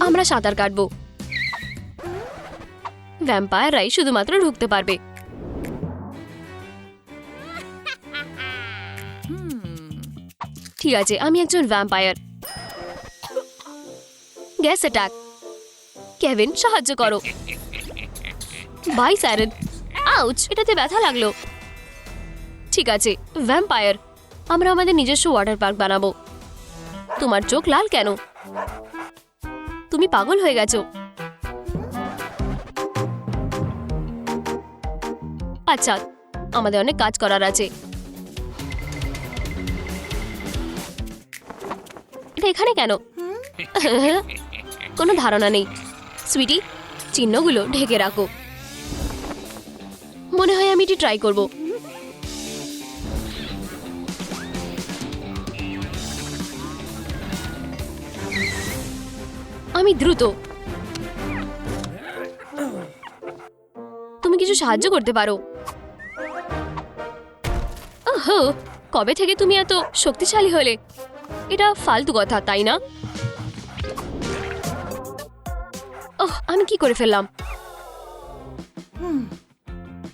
আমরা সাঁতার কাটবো। ভ্যাম্পায়াররাই শুধুমাত্র ঢুকতে পারবে। ঠিক আছে, আমি একজন ভ্যাম্পায়ার গ্যাস অ্যাটাক কেভিন সাহায্য করো। বাই স্যারেন আউচ এটাতে ব্যথা লাগল। ঠিক আছে ভ্যাম্পায়ার আমরা আমাদের নিজস্ব ওয়াটার পার্ক বানাবো। তোমার চোখ লাল কেন? তুমি পাগল হয়ে গেছো। আচ্ছা আমাদের অনেক কাজ করার আছে। এটা এখানে কেন? কোনো ধারণা নেই। সুইটি, চিহ্নগুলো ঢেকে রাখো। মনে হয় আমি এটি ট্রাই করব। আমি দ্রুত। তুমি কিছু সাহায্য করতে পারো। কবে থেকে তুমি এত শক্তিশালী হলে? এটা ফালতু কথা, তাই না? আমি কি করে ফেললাম?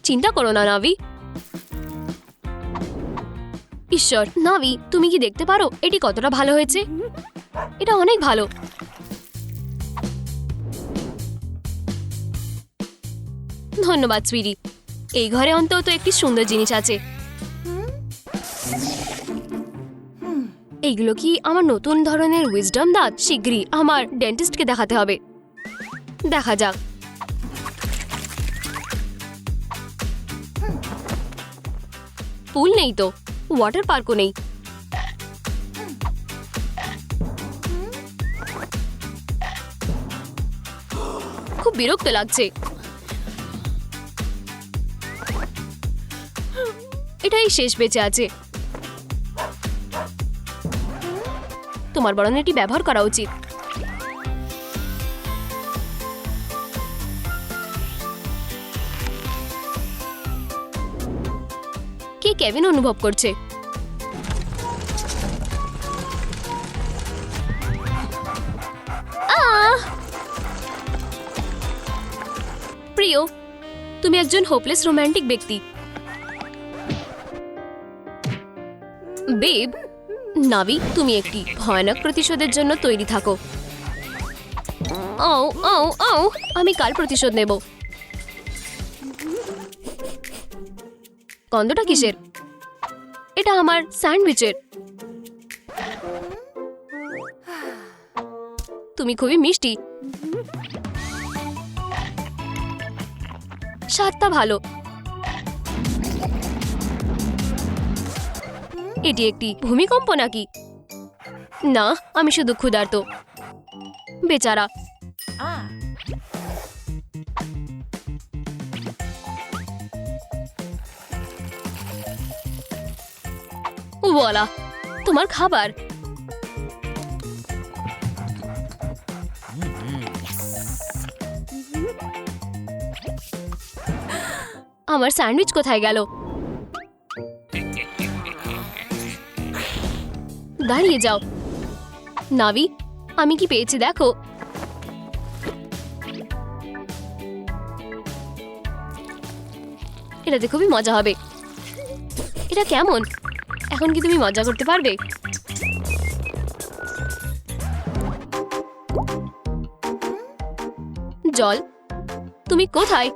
চিন্তা করো না, নাভি। ঈশ্বর, নাভি, তুমি কি দেখতে পারো? এটি কতটা ভালো হয়েছে? এটা অনেক ভালো। ধন্যবাদ সুইরি এই ঘরে অন্তত একটি সুন্দর জিনিস আছে। এইগুলো কি আমার নতুন ধরনের উইজডম দাঁত? শীঘ্রই আমার ডেন্টিস্টকে দেখাতে হবে। দেখা যাক। পুল নেই তো ওয়াটার পার্কও নেই। খুব বিরক্ত লাগছে। এটাই শেষ বেঁচে আছে। তোমার বরং এটি ব্যবহার করা উচিত। কে কেবিন অনুভব করছে! প্রিয়, তুমি একজন হোপলেস রোম্যান্টিক ব্যক্তি। বেব নাভি তুমি একটি ভয়ানক প্রতিশোধের জন্য তৈরি থাকো। ও ও ও আমি কাল প্রতিশোধ নেব। গন্ধটা কিসের? এটা আমার স্যান্ডউইচের। তুমি খুবই মিষ্টি। স্বাদটা ভালো। এটি একটি ভূমিকম্প নাকি? না, আমি শুধু ক্ষুধার্ত। বেচারা। বলা তোমার খাবার? আমার স্যান্ডউইচ কোথায় গেল? দাঁড়িয়ে যাও। নাভি, আমি কি পেয়েছি দেখো। এটাতে খুবই মজা হবে। এটা কেমন? এখন কি তুমি মজা করতে পারবে? জল, তুমি কোথায়?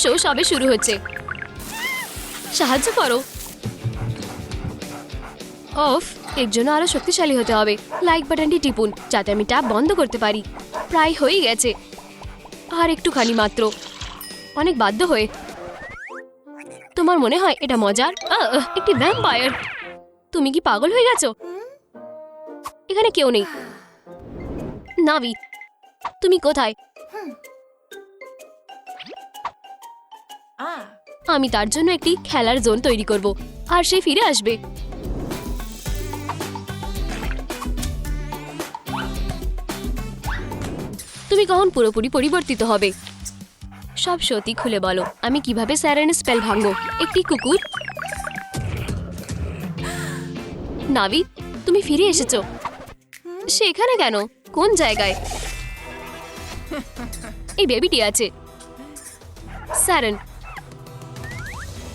শো, সবে শুরু হচ্ছে। সাহায্য করো। অফ এর জন্য আরও শক্তিশালী হতে হবে। লাইক বাটনটি টিপুন যাতে আমি ট্যাপ বন্ধ করতে পারি। প্রায় হয়ে গেছে। আর একটুখানি মাত্র। অনেক বাধ্য হয়ে। তোমার মনে হয় এটা মজার? একটি ভ্যাম্পায়ার তুমি কি পাগল হয়ে গেছো? এখানে কেউ নেই। নাভি তুমি কোথায়? আমি তার জন্য একটি খেলার জোন তৈরি করব আর সে ফিরে আসবে। তুমি কখন পুরোপুরি পরিবর্তিত হবে? সব সত্যি খুলে বলো, আমি কীভাবে স্যারেনের স্পেল ভাঙবো? একটি কুকুর? নাভি, তুমি ফিরে এসেছ। সে এখানে কেন? কোন জায়গায়? এই বেবিটি আছে। স্যারেন,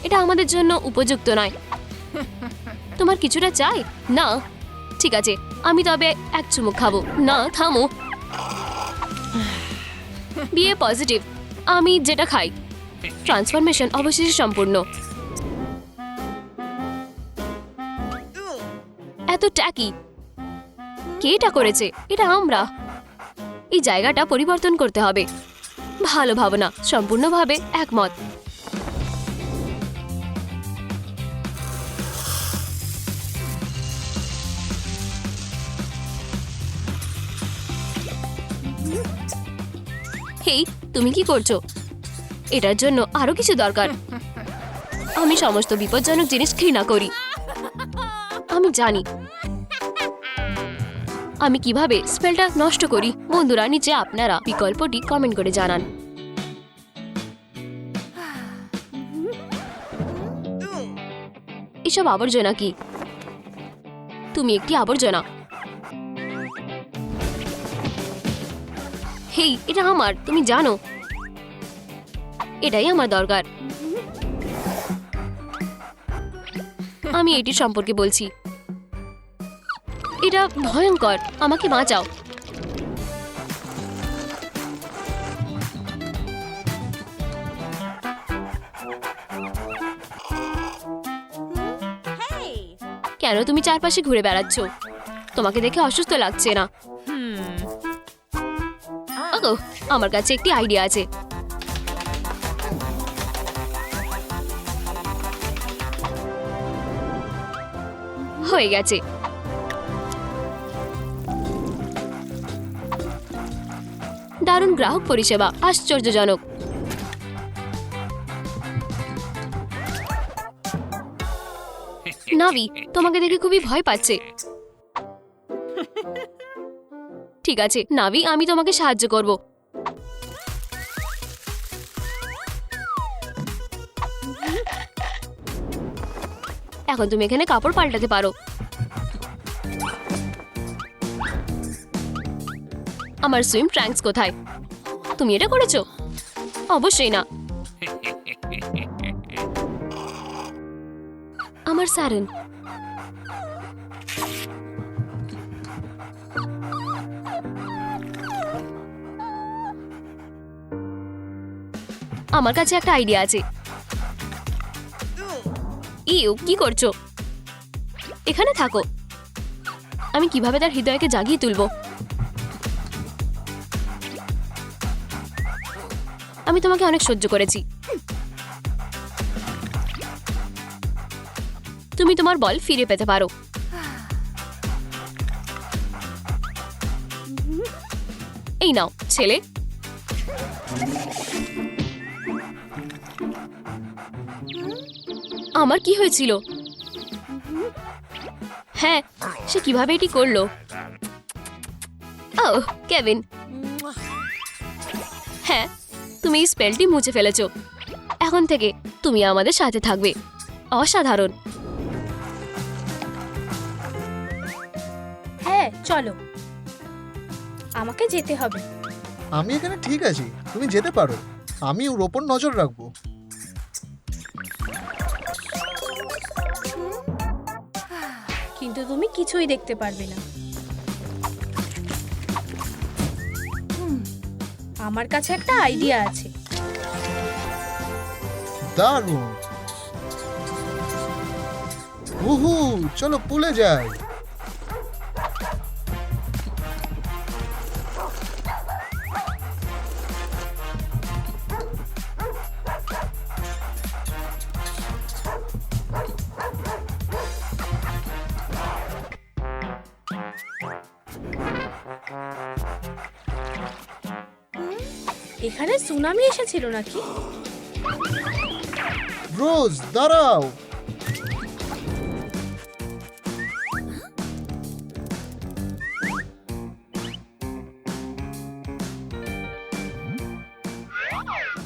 এটা আমাদের জন্য উপযুক্ত নয়। তোমার কিছুটা চাই? না। ঠিক আছে, আমি তবে এক চুমুক খাব। না, থামো। বিয়ে পজিটিভ আমি যেটা খাই। ট্রান্সফরমেশন অবশেষে সম্পূর্ণ। এত ট্যাকি কে এটা করেছে? এটা আমরা। এই জায়গাটা পরিবর্তন করতে হবে। ভালো ভাবনা, সম্পূর্ণভাবে একমত। হেই তুমি কি করছ? এটার জন্য আরও কিছু দরকার। আমি সমস্ত বিপজ্জনক জিনিস ঘৃণা করি। আমি জানি। আমি কীভাবে স্পেলটা নষ্ট করি। বন্ধুরা, নিচে আপনারা বিকল্পটি কমেন্ট করে জানান। এসব আবর্জনা কি? তুমি একটি আবর্জনা। হেই এটা আমার তুমি জানো। এটাই আমার দরকার। আমি এটি সম্পর্কে বলছি। এটা ভয়ঙ্কর আমাকে বাঁচাও। কেন তুমি চারপাশে ঘুরে বেড়াচ্ছ? তোমাকে দেখে অসুস্থ লাগছে না। ওগো, আমার কাছে একটি আইডিয়া আছে। হয়ে গেছে। দারুণ গ্রাহক পরিষেবা আশ্চর্যজনক। নাভি তোমাকে দেখে খুবই ভয় পাচ্ছে। ঠিক আছে। নাভি আমি তোমাকে সাহায্য করব। এখন তুমি এখানে কাপড় পাল্টাতে পারো। আমার সুইম ট্র্যাঙ্কস কোথায়? তুমি এটা করেছ? অবশ্যই না। আমার সারেন আমার কাছে একটা আইডিয়া আছে। ইউ, কি করছ? এখানে থাকো। আমি কীভাবে তার হৃদয়কে জাগিয়ে তুলবো? আমি তোমাকে অনেক সহ্য করেছি। তুমি তোমার বল ফিরে পেতে পারো। এই নাও, ছেলে। আমার কি হয়েছিল? হ্যাঁ সে কীভাবে এটি করল? ও কেভিন। হ্যাঁ তুমি এই স্পেলটি মুছে ফেলেছো। এখন থেকে তুমি আমাদের সাথে থাকবে। অসাধারণ। হ্যাঁ চলো। আমাকে যেতে হবে। আমি এখানে ঠিক আছি। তুমি যেতে পারো। আমি ওর ওপর নজর রাখব। কিন্তু তুমি কিছুই দেখতে পারবে না। আমার কাছে একটা আইডিয়া আছে। দারুণ। উহু, চলো পুলে যাই। এখানে সুনামি এসেছিল নাকি? রোজ দাঁড়াও।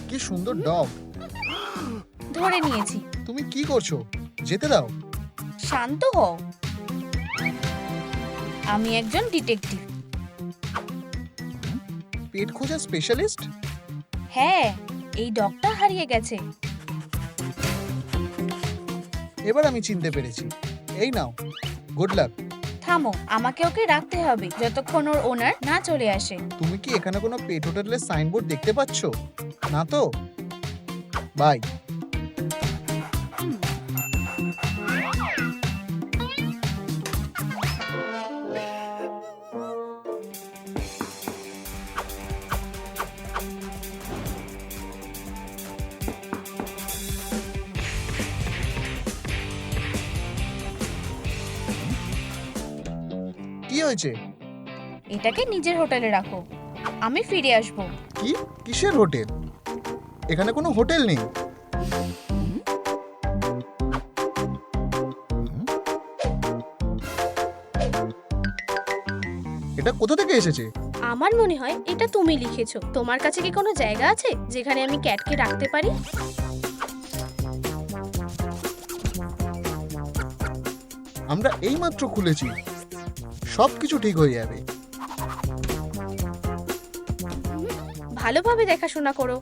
কি সুন্দর ডগ। ধরে নিয়েছি। তুমি কি করছ? যেতে দাও। শান্ত হও। আমি একজন ডিটেকটিভ। পেট খোঁজা স্পেশালিস্ট? হ্যাঁ এই ডগটা হারিয়ে গেছে। এবার আমি চিনতে পেরেছি। এই নাও গুড লাক থামো আমাকে ওকে রাখতে হবে যতক্ষণ ওর ওনার না চলে আসে। তুমি কি এখানে কোনো পেট হোটেলের সাইনবোর্ড দেখতে পাচ্ছ? না তো? বাই হয়েছে? এটাকে নিজের হোটেলে রাখো। আমি ফিরে আসব। কি? কিসের হোটেল? এখানে কোনো হোটেল নেই? এটা কোথা থেকে এসেছে? আমার মনে হয় এটা তুমি লিখেছো। তোমার কাছে কি কোনো জায়গা আছে যেখানে আমি ক্যাটকে রাখতে পারি? আমরা এইমাত্র খুলেছি। সব কিছু ঠিক হয়ে যাবে। ভালোভাবে দেখাশোনা করো।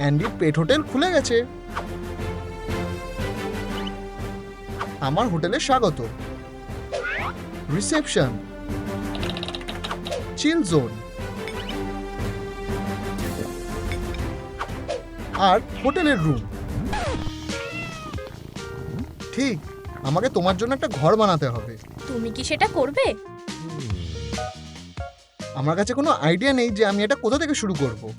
অ্যান্ডির পেট হোটেল খুলে গেছে। আমার হোটেলে স্বাগত। রিসেপশন। চিল জোন। আর হোটেলের রুম। ঠিক আমাকে তোমার জন্য একটা ঘর বানাতে হবে। তুমি কি সেটা করবে? আমার কাছে কোনো আইডিয়া নেই যে আমি এটা কোথা থেকে শুরু করব।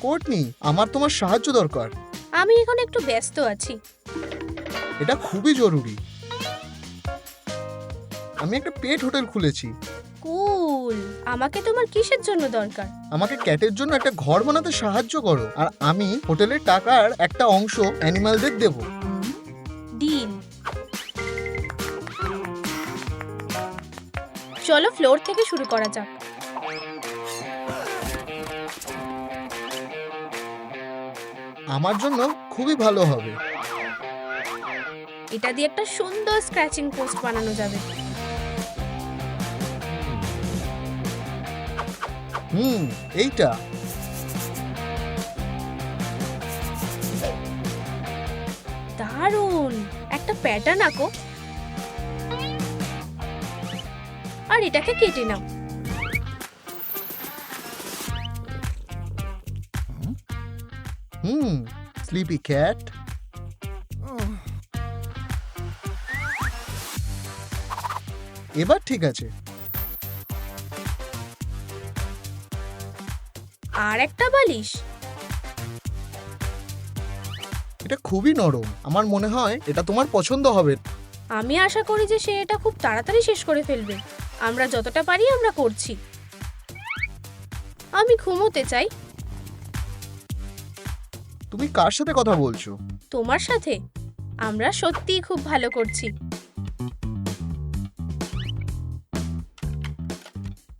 কোর্টনি আমার তোমার সাহায্য দরকার। আমি এখন একটু ব্যস্ত আছি। এটা খুবই জরুরি। আমি একটা পেট হোটেল খুলেছি। কুল আমাকে তোমার কিসের জন্য দরকার? আমাকে ক্যাটের জন্য একটা ঘর বানাতে সাহায্য করো আর আমি হোটেলের টাকার একটা অংশ অ্যানিমালদের দেব। ডিল চলো ফ্লোর থেকে শুরু করা যাক। আমার জন্য খুবই ভালো হবে। এটা দিয়ে একটা সুন্দর স্ক্র্যাচিং পোস্ট বানানো যাবে। হুম এইটা। দারুণ! একটা প্যাটার্ন আঁকো। আর এটাকে কেটে নাও। হুম স্লিপি ক্যাট এবার ঠিক আছে। আর একটা বালিশ? এটা খুবই নরম। আমার মনে হয় এটা তোমার পছন্দ হবে। আমি আশা করি যে সে এটা খুব তাড়াতাড়ি শেষ করে ফেলবে। আমরা যতটা পারি আমরা করছি। আমি ঘুমোতে চাই। তুমি কার সাথে কথা বলছো? তোমার সাথে? আমরা সত্যিই খুব ভালো করছি।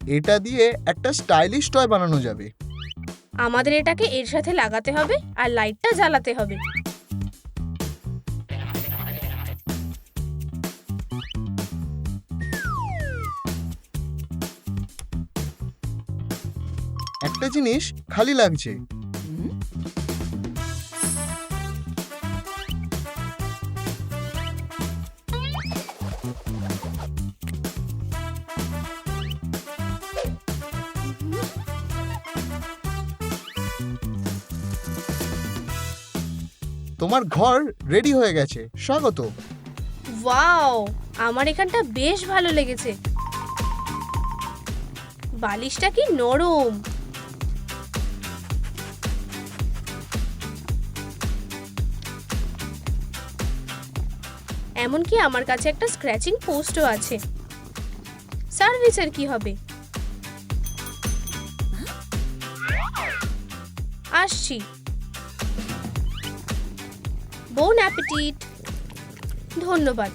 এটা দিয়ে একটা স্টাইলিশ টয় বানানো যাবে। আমাদের এটাকে এর সাথে লাগাতে হবে আর লাইটটা জ্বালাতে হবে। একটা জিনিস খালি লাগছে। তোমার ঘর রেডি হয়ে গেছে। স্বাগত। ওয়াও, আমার এখানটা বেশ ভালো লেগেছে। বালিশটা কি নরম। এমনকি আমার কাছে একটা স্ক্র্যাচিং পোস্টও আছে। সার্ভিসের কি হবে? আসছি। বোন অ্যাপিটিট ধন্যবাদ।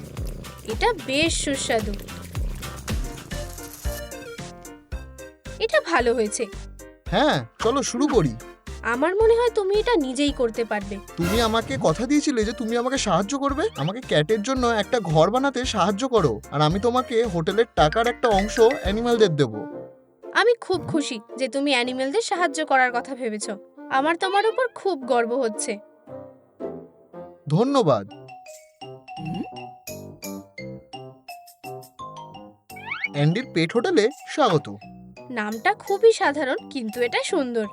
এটা বেশ সুস্বাদু। এটা ভালো হয়েছে। হ্যাঁ চলো শুরু করি। আমার মনে হয় তুমি এটা নিজেই করতে পারবে। তুমি আমাকে কথা দিয়েছিলে যে তুমি আমাকে সাহায্য করবে। আমাকে ক্যাটের জন্য একটা ঘর বানাতে সাহায্য করো। আর আমি তোমাকে হোটেলের টাকার একটা অংশ অ্যানিমালদের দেবো। আমি খুব খুশি যে তুমি অ্যানিমেলদের সাহায্য করার কথা ভেবেছো। আমার তোমার উপর খুব গর্ব হচ্ছে। ধন্যবাদ। অ্যান্ডির পেট হোটেলে স্বাগত। নামটা খুবই সাধারণ কিন্তু এটা সুন্দর।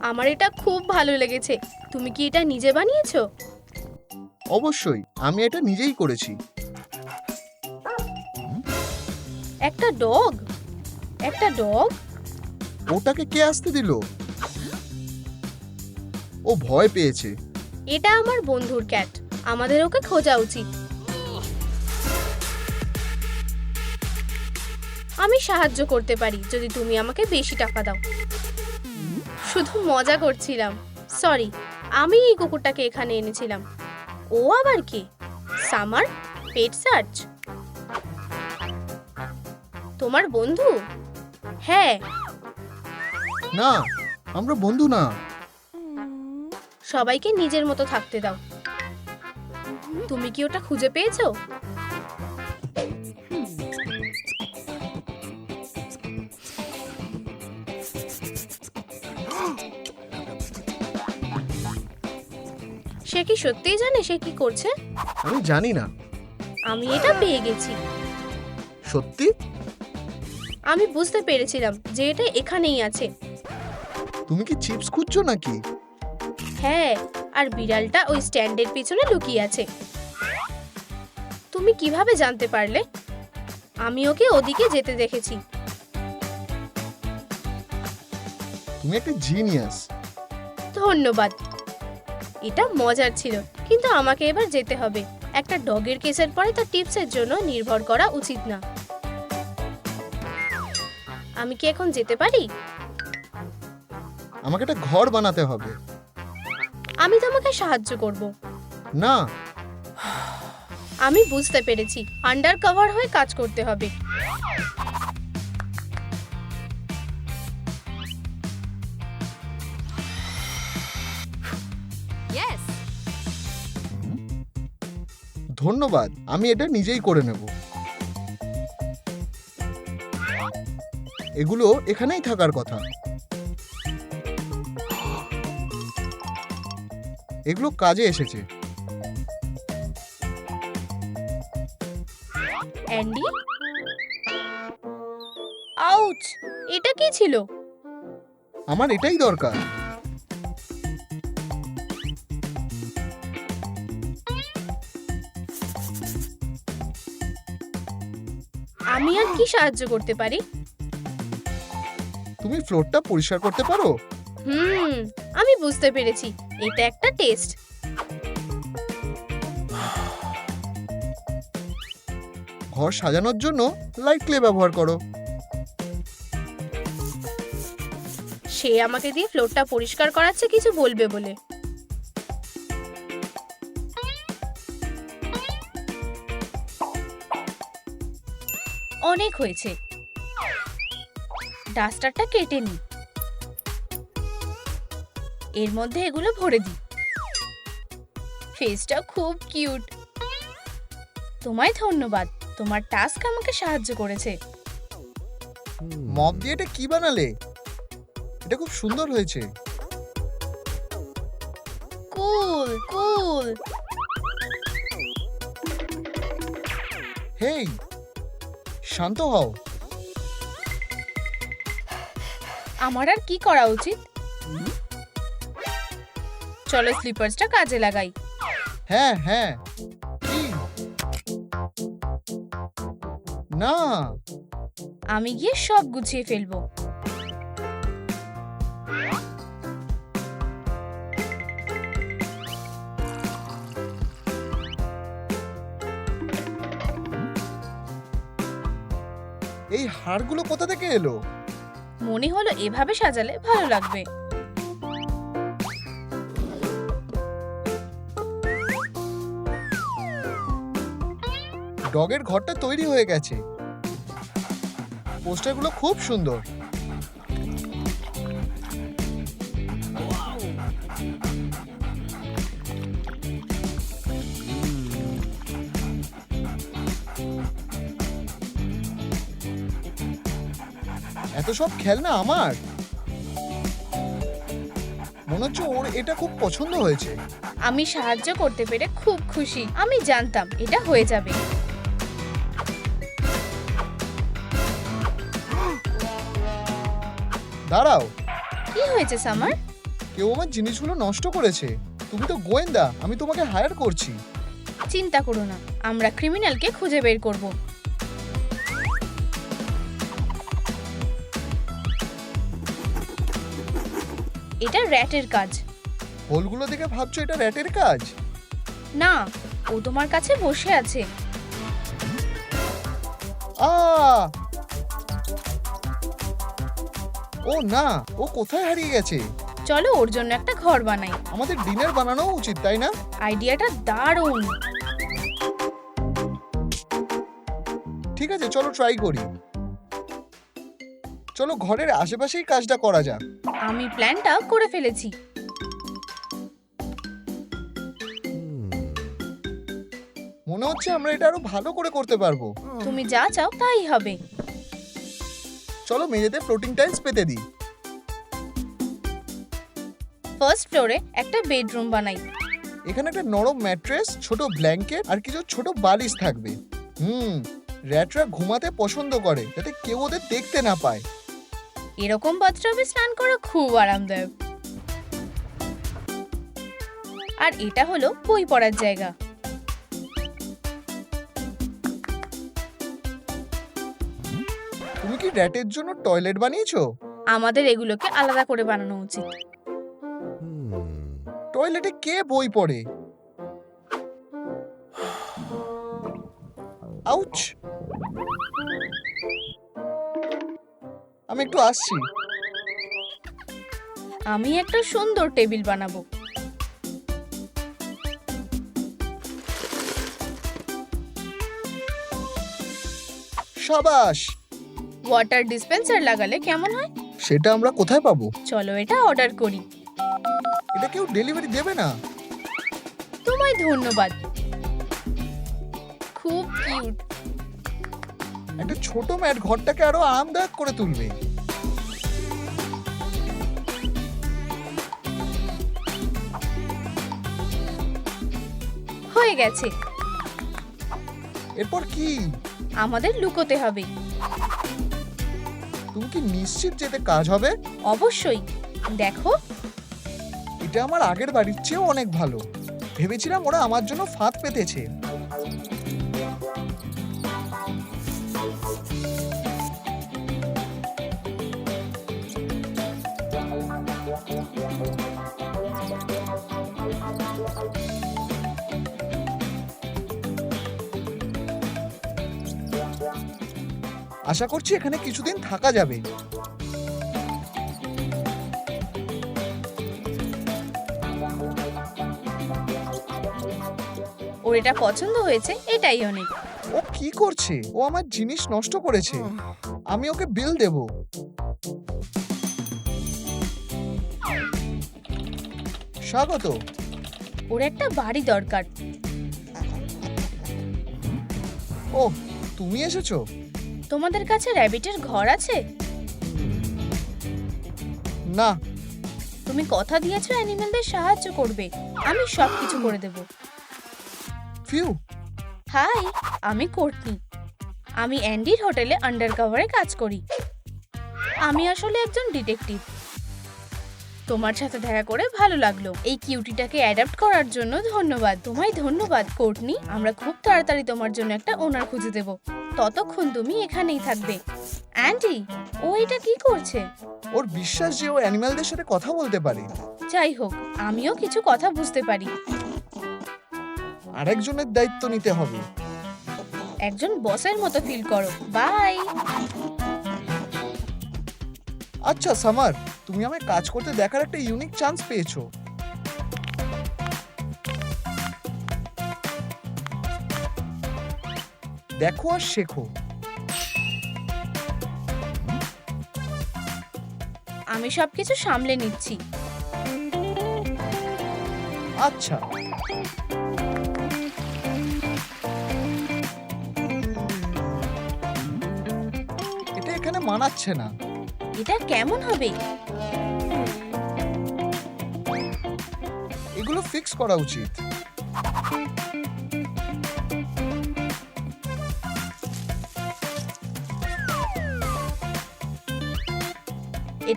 আমার এটা খুব ভালো লেগেছে। তুমি কি এটা নিজে বানিয়েছো? অবশ্যই আমি এটা নিজেই করেছি। একটা ডগ? একটা ডগ? ওটাকে কে আসতে দিল? ও ভয় পেয়েছে। এটা আমার বন্ধুর ক্যাট আমাদের ওকে খোঁজা উচিত। আমি সাহায্য করতে পারি, যদি তুমি আমাকে বেশি টাকা দাও। শুধু মজা করছিলাম। সরি আমি এই কুকুরটাকে এখানে এনেছিলাম। ও আবার কি? সামার পেট সার্চ তোমার বন্ধু? হ্যাঁ না আমরা বন্ধু না। সবাইকে নিজের মতো থাকতে দাও। তুমি কি ওটা খুঁজে পেয়েছ? সে কি সত্যিই জানে সে কি করছে? আমি জানি না। আমি এটা পেয়ে গেছি। সত্যি? আমি বুঝতে পেরেছিলাম যে এটা এখানেই আছে। তুমি কি চিপস খুঁজছো নাকি? হ্যাঁ আর বিড়ালটা ওই স্ট্যান্ডের পিছনে লুকিয়ে আছে। তুমি কীভাবে জানতে পারলে? আমি ওকে ওদিকে যেতে দেখেছি। তুমি একটা জিনিয়াস। ধন্যবাদ। এটা মজার ছিল কিন্তু আমাকে এবার যেতে হবে। একটা ডগের কেসের পরে তার টিপসের জন্য নির্ভর করা উচিত না। আমি কি এখন যেতে পারি? আমাকে একটা ঘর বানাতে হবে। আমি তোমাকে সাহায্য করব। না। আমি বুঝতে পেরেছি আন্ডার কভার হয়ে কাজ করতে হবে। ধন্যবাদ আমি এটা নিজেই করে নেব। এগুলো এখানেই থাকার কথা। এগুলো কাজে এসেছে। অ্যান্ডি? আউচ এটা কি ছিল? আমার এটাই দরকার। আমি আর কি সাহায্য করতে পারি? তুমি ফ্লোরটা পরিষ্কার করতে পারো? হুম আমি বুঝতে পেরেছি। এটা একটা টেস্ট। ঘর সাজানোর জন্য লাইট ক্লে ব্যবহার করো। সে আমাকে দিয়ে ফ্লোরটা পরিষ্কার করাচ্ছে কিছু বলবে বলে। অনেক হয়েছে। ডাস্টারটা কেটে নি এর মধ্যে এগুলো ভরে দিই। ফেসটা খুব কিউট তোমায় ধন্যবাদ তোমার টাস্ক আমাকে সাহায্য করেছে। মপ দিয়ে এটা কি বানালে? এটা খুব সুন্দর হয়েছে। কুল কুল হেই শান্ত হও। আমার আর কি করা উচিত? চলো স্লিপার্সটা কাজে লাগাই। হ্যাঁ হ্যাঁ। না। আমি গিয়ে সব গুছিয়ে ফেলব। এই হাড়গুলো কোথা থেকে এলো? মনে হলো এভাবে সাজালে ভালো লাগবে। ডগের ঘরটা তৈরি হয়ে গেছে। পোস্টারগুলো খুব সুন্দর। এত সব খেলনা আমার? মনে হচ্ছে ওর এটা খুব পছন্দ হয়েছে। আমি সাহায্য করতে পেরে খুব খুশি। আমি জানতাম এটা হয়ে যাবে। দাঁড়াও। কি হয়েছে সামার? কেউ আমার জিনিসগুলো নষ্ট করেছে। তুমি তো গোয়েন্দা আমি তোমাকে হায়ার করছি। চিন্তা করো না আমরা ক্রিমিনালকে খুঁজে বের করব। এটা র্যাটের কাজ। হোলগুলো দেখে ভাবছ এটা র্যাটের কাজ? না ও তোমার কাছে বসে আছে। আ ও না ও কোথায় হারিয়ে গেছে? চলো ওর জন্য একটা ঘর বানাই। আমাদের ডিনার বানানো উচিত তাই না? আইডিয়াটা দারুণ। ঠিক আছে চলো ট্রাই করি। চলো ঘরের আশেপাশেই কাজটা করা যাক। আমি প্ল্যানটা করে ফেলেছি। মনে হচ্ছে আমরা এটা আরও ভালো করে করতে পারব। তুমি যা চাও তাই হবে। চলো মেঝেতে ফ্লোটিং টাইলস পেতে দিই। ফার্স্ট ফ্লোরে একটা বেডরুম বানাই। এখানে একটা নরম ম্যাট্রেস ছোট ব্ল্যাঙ্কেট আর কিছু ছোট বালিশ থাকবে। হুম র্যাটরা ঘুমাতে পছন্দ করে যাতে কেউ ওদের দেখতে না পায়। এরকম বাথটবে স্নান করা খুব আরামদায়ক। আর এটা হলো বই পড়ার জায়গা। র্যাটের জন্য টয়লেট বানিয়েছো? আমাদের এগুলোকে আলাদা করে বানানো উচিত। টয়লেটে কে বই পড়ে? আউচ। আমি একটু আসছি। আমি একটা সুন্দর টেবিল বানাবো। সাবাস! ওয়াটার ডিসপেন্সার লাগালে কেমন হয়? সেটা আমরা কোথায় পাবো? চলো এটা অর্ডার করি। এটা কেউ ডেলিভারি দেবে না। তোমায় ধন্যবাদ। খুব কিউট একটা ছোট ম্যাট ঘরটাকে আরও আরামদায়ক করে তুলবে। হয়ে গেছে। এরপর কি? আমাদের লুকোতে হবে। তুমি কি নিশ্চিত যেতে কাজ হবে? অবশ্যই। দেখো। এটা আমার আগের বাড়ির চেয়েও অনেক ভালো। ভেবেছিলাম ওরা আমার জন্য ফাঁদ পেতেছে। আশা করছি এখানে কিছুদিন থাকা যাবে। ওর এটা পছন্দ হয়েছে এটাই অনেক। ও কি করছে? ও আমার জিনিস নষ্ট করেছে। আমি ওকে বিল দেব। স্বাগত। ওর একটা বাড়ি দরকার। ও তুমি এসেছ? তোমাদের কাছে র্যাবিটের ঘর আছে? না। তুমি কথা দিয়েছ অ্যানিমেলদের সাহায্য করবে। আমি সব কিছু করে দেব। ফিউ। হাই আমি কোর্টনি আমি অ্যান্ডির হোটেলে আন্ডার কভারে কাজ করি। আমি আসলে একজন ডিটেকটিভ। তোমার সাথে দেখা করে ভালো লাগল। এই কিউটিটাকে অ্যাডাপ্ট করার জন্য ধন্যবাদ। তোমায় ধন্যবাদ কোর্টনি আমরা খুব তাড়াতাড়ি তোমার জন্য একটা ওনার খুঁজে দেব। ততক্ষণ তুমি এখানেই থাকবে। অ্যান্ডি ও এটা কি করছে? ওর বিশ্বাস যে ও অ্যানিমালদের সাথে কথা বলতে পারে। যাই হোক আমিও কিছু কথা বুঝতে পারি। আরেকজনের দায়িত্ব নিতে হবে। একজন বসের মতো ফিল করো। বাই আচ্ছা সামার তুমি আমায় কাজ করতে দেখার একটা ইউনিক চান্স পেয়েছ। দেখো আর শেখো। আমি সব কিছু সামলে নিচ্ছি। আচ্ছা। এটা এখানে মানাচ্ছে না। এটা কেমন হবে? এগুলো ফিক্স করা উচিত।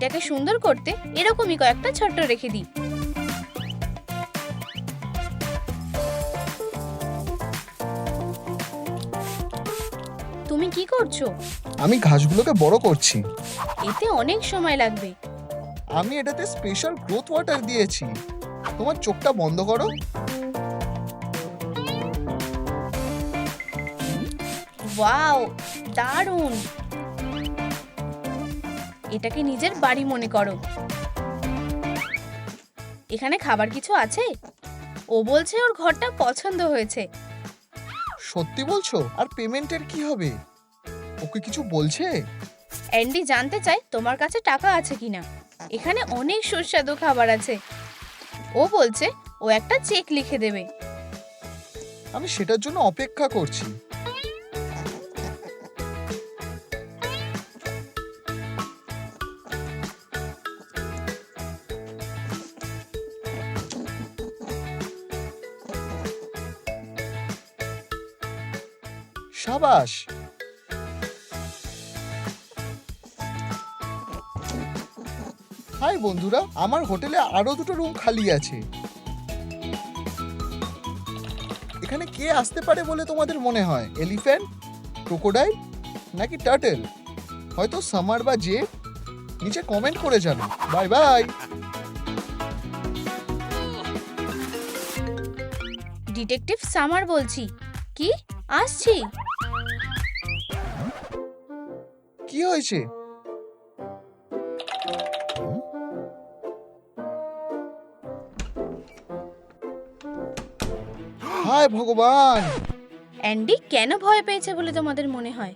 এটাকে সুন্দর করতে এরকমই কয়েকটা ছোট্ট রেখে দিই। তুমি কি করছ? আমি ঘাসগুলোকে বড় করছি। এতে অনেক সময় লাগবে। আমি এটাতে স্পেশাল গ্রোথ ওয়াটার দিয়েছি। তোমার চোখটা বন্ধ করো। ওয়াও দারুণ! এটাকে নিজের বাড়ি মনে করো। এখানে খাবার কিছু আছে? ও বলছে ওর ঘরটা পছন্দ হয়েছে। সত্যি বলছো? আর পেমেন্টের কি হবে? ওকে কিছু বলছে? অ্যান্ডি জানতে চায় তোমার কাছে টাকা আছে কিনা। এখানে অনেক সুস্বাদু খাবার আছে। ও বলছে ও একটা চেক লিখে দেবে। আমি সেটার জন্য অপেক্ষা করছি। সাবাস। হাই বন্ধুরা, আমার হোটেলে আরও দুটো রুম খালি আছে। এখানে কে আসতে পারে বলে তোমাদের মনে হয়? এলিফ্যান্ট, ক্রোকোডাইল নাকি টার্টেল? হয়তো সামার বা জে। নিচে কমেন্ট করে জানো। Bye bye. ডিটেকটিভ সামার বলছি। কি? আসছি? হয়েছে হায় ভগবান! অ্যান্ডি কেন ভয় পেয়েছে বলে তোমাদের মনে হয়?